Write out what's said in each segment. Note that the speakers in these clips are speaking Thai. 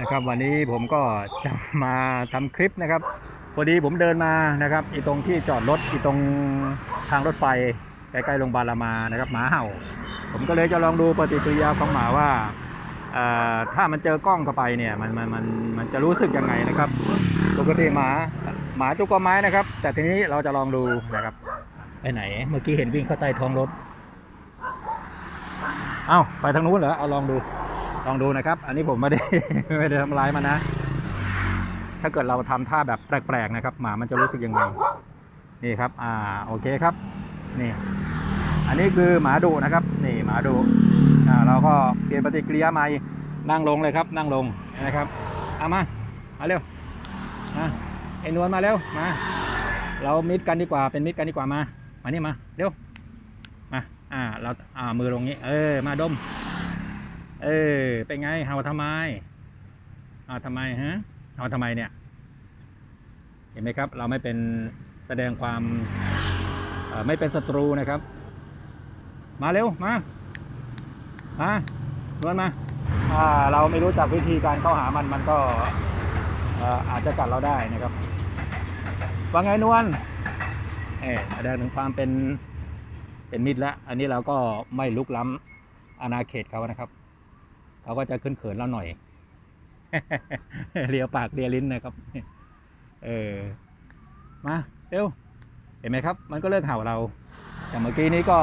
นะครับ วันนี้ผมก็จะมาทำคลิปนะครับพอดีผมเดินมานะครับอีตรงที่จอดรถอีตรงทางรถไฟใกล้ๆโรงพยาบาลรามานะครับหมาเห่า ผมก็เลยจะลองดูปฏิกิริยาของหมาว่าอ่อถ้ามันเจอกล้องเข้าไปเนี่ยมันมันมันมันจะรู้สึกยังไงนะครับปกติหมาหมาจุกก็ไม้นะครับ แต่ทีนี้เราจะลองดูนะครับไปไหน เมื่อกี้เห็นวิ่งเข้าใต้ท้องรถ เอ้าไปทางนู้นเหรอเอาลองดู ลองดูนะครับ อันนี้ผมไม่ได้ไม่ได้ทำร้ายมันนะ ถ้าเกิดเราทำท่าแบบแปลกๆนะครับหมามันจะรู้สึกยังไงนี่ครับ อ่าโอเคครับ นี่ อันนี้คือหมาดุนะครับ นี่หมาดุอ่าเราก็เปลี่ยนปฏิกิริยาใหม่นั่งลงเลยครับ นั่งลงนะครับเอามามาเร็วมาไอ้นวลมาเร็วมา เรามิดกันดีกว่าเป็นมิดกันดีกว่ามามานี่มาเร็วมาอ่าเราอ่ามือลงนี้ เออมาดม เออ เป็นไงเห่าทำไมเห่าทำไมฮะเห่าทำไมเนี่ย เห็นไหมครับ เราไม่เป็นแสดงความออไม่เป็นศัตรูนะครับ มาเร็ว มา มาดวนมาอ่าเราไม่รู้จักวิธีการเข้าหามันมันก็เอ่ออาจจะกัดเราได้นะครับ ว่าไงนวลเออแสดงถึงความเป็นเป็นมิตรแล้ว อันนี้เราก็ไม่ลุกล้ำอาณาเขตเขานะครับ เขาก็จะขึ้นเขินเราหน่อยเลียวปากเลียลิ้นนะครับ เออ มาเร็วเห็นไหมครับ มันก็เลิกเห่าเรา แต่เมื่อกี้นี้ก็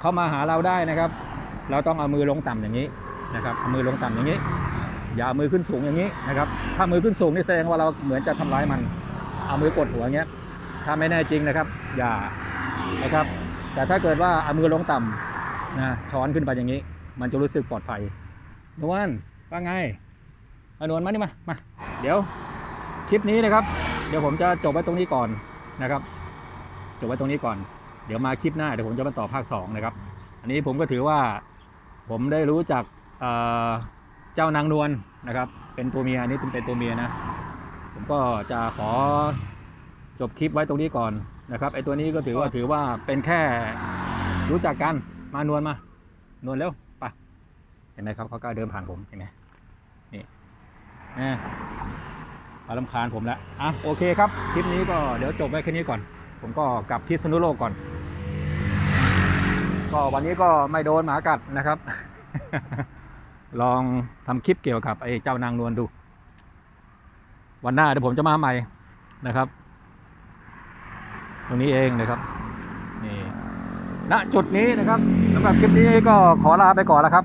เข้ามาหาเราได้นะครับ เราต้องเอามือลงต่ำอย่างนี้นะครับเอามือลงต่ำอย่างนี้ อย่ามือขึ้นสูงอย่างนี้นะครับ ถ้ามือขึ้นสูงนี่แสดงว่าเราเหมือนจะทำร้ายมัน เอามือกดหัวอย่างเงี้ย ถ้าไม่แน่จริงนะครับ อย่านะครับ แต่ถ้าเกิดว่าเอามือลงต่ำนะช้อนขึ้นไปอย่างนี้ มันจะรู้สึกปลอดภัย นวลว่าไงอนวลมานี่มา มา เดี๋ยวคลิปนี้นะครับ เดี๋ยวผมจะจบไว้ตรงนี้ก่อนนะครับ จบไว้ตรงนี้ก่อน เดี๋ยวมาคลิปหน้าเดี๋ยวผมจะมาต่อภาคสองนะครับ อันนี้ผมก็ถือว่าผมได้รู้จักเจ้านางนวลนะครับ เป็นตัวเมียอันนี้เป็นเป็นตัวเมียนะ ผมก็จะขอจบคลิปไว้ตรงนี้ก่อนนะครับไอตัวนี้ก็ถือว่าถือว่าเป็นแค่รู้จักกันมานวลมา นวลเร็ว เห็นไหมครับเขากล้าเดินผ่านผมเห็นไหมนี่แหมเอาลำคาญผมแล้วอะโอเคครับคลิปนี้ก็เดี๋ยวจบไว้แค่นี้ก่อน ผมก็กลับพิษณุโลกก่อน ก็วันนี้ก็ไม่โดนหมากัดนะครับ ลองทำคลิปเกี่ยวกับไอ้เจ้านางนวลดู วันหน้าเดี๋ยวผมจะมาใหม่นะครับ ตรงนี้เองนะครับนี่ณจุดนี้นะครับสำหรับคลิปนี้ก็ขอลาไปก่อนแล้วครับ